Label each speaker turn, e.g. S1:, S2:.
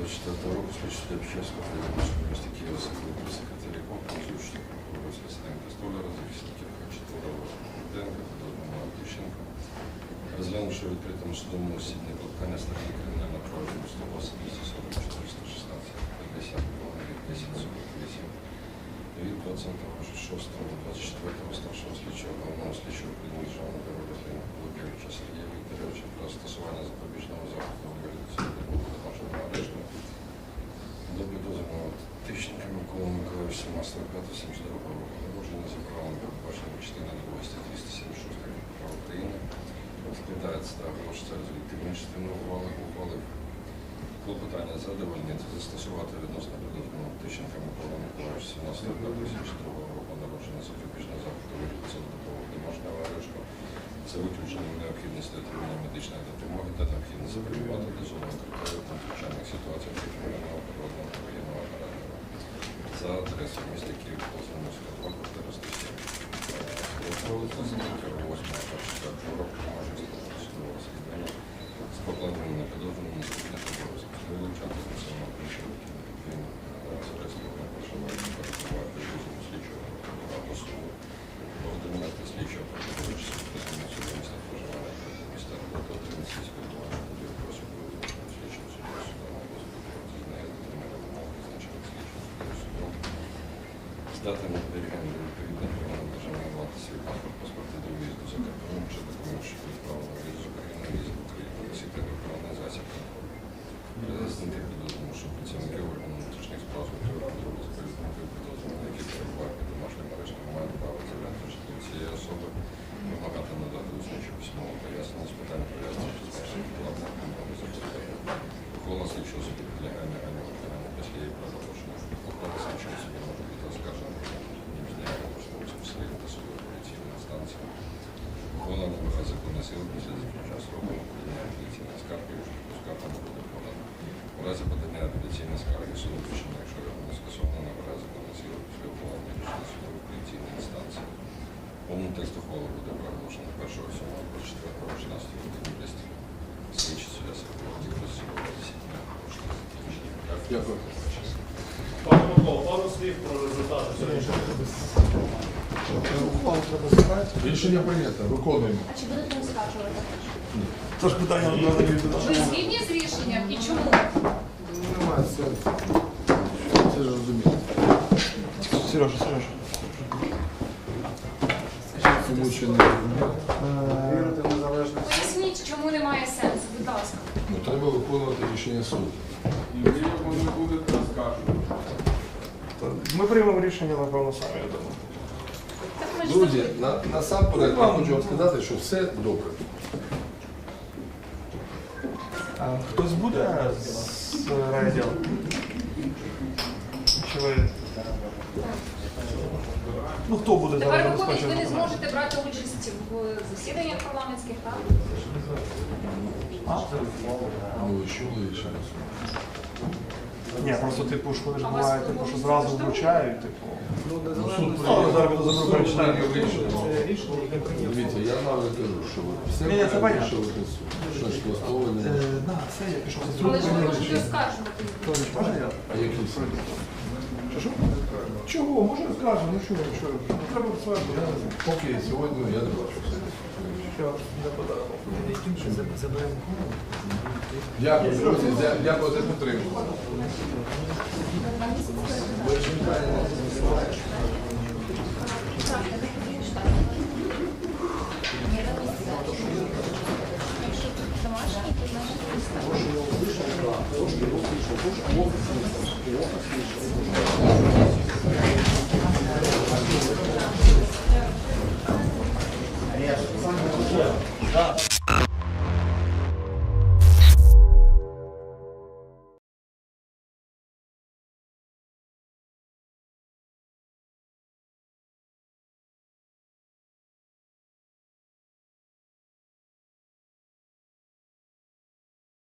S1: 24 року слідчий для Печерського Федерації міста Києва секретаря секретаря конкурсу, що Росія Стенка Столяра, захисників Хачатурова Руденка, Тодорного Тищенка. Розглянувши у відкритому судовому засіданні Тищенка Миколи Миколаївича 17.05.72 року народження за правом передбаченим частини 2 статті 176 прав України складається та оголошується резолютивною частиною ухвали ухвали клопотання задовольнити, застосувати відносно підозрюваного Тищенка Микола Миколаївича 17.05.72 року народження запобіжного заходу цілодобового домашнього арешту це виключення необхідності отримання медичної допомоги та необхідності перебувати до зони території надзвичайних ситуацій кримінального природного воєнного характеру за адресою міста Київ, Ползунівська 2, квартира 107. Вулиця Золоття, 8 24 року, може з покладенням на підозрюваного наступних обов'язків. Вилучати з населеного з проживання перебувати Здати на зберігання відповідних органів державної влади свій паспорт, паспорти до в'їзду за кордоном чи документ, що відправлено виїзд з України, в'їзду в Україну, носити електронний засіб У разі подання апеляційної скарги суду рішення, якщо його не скасовано, набирає законної сили після рішення суду апеляційної інстанції. Повний текст ухвали буде проголошено 1 7 24 16 годині 10 слідчі суддя Соколовський судового засідання.
S2: Дякую.
S3: Пане Микола, пару слів про результати.
S2: Ухвалу треба забрати. Рішення прийнято. Виконуємо.
S4: А чи будете не оскаржувати?
S2: Це ж питання надо
S5: Ви згідні з рішенням і чому?
S2: Немає сенсу. Це ж розумієте.
S6: Сережа, Сережа.
S2: Тому що не
S6: Вірити в незалежність.
S5: Поясніть, чому немає сенсу, будь ласка.
S2: ну, треба виконувати рішення суду.
S6: Ми приймемо рішення, напевно, самі, я думаю.
S5: Так ми ж
S2: Друзі, на, насамперед я хочу вам сказати, що все добре.
S6: А хтось буде з райділ? Чи ви? Ну хто буде
S5: Тепер виходить, ви не зможете брати участь в засіданнях парламентських, так?
S6: А?
S2: Ну, ви чули рішення.
S6: Ні, просто типу, що ви ж
S5: А вас
S6: буває, типу, що зразу вручають, типу.
S2: Ну, суд
S6: Ну, зараз буду забрати, перечитаю.
S2: Дивіться, я навіть кажу, що ви все
S6: Ні, ні, це понятно.
S2: вирішувати суд. Що ж влаштовані.
S6: Е, Да, все, я пішов
S5: Але ж ви можете оскаржувати.
S6: Можна я?
S2: А?
S6: Що? Чого? Може скажу, ну що, що? Ну, Треба працювати.
S2: Я не. Поки сьогодні я не бачу.
S6: Що, не подарунок.
S2: Дякую, друзі, дякую за підтримку.
S3: Так,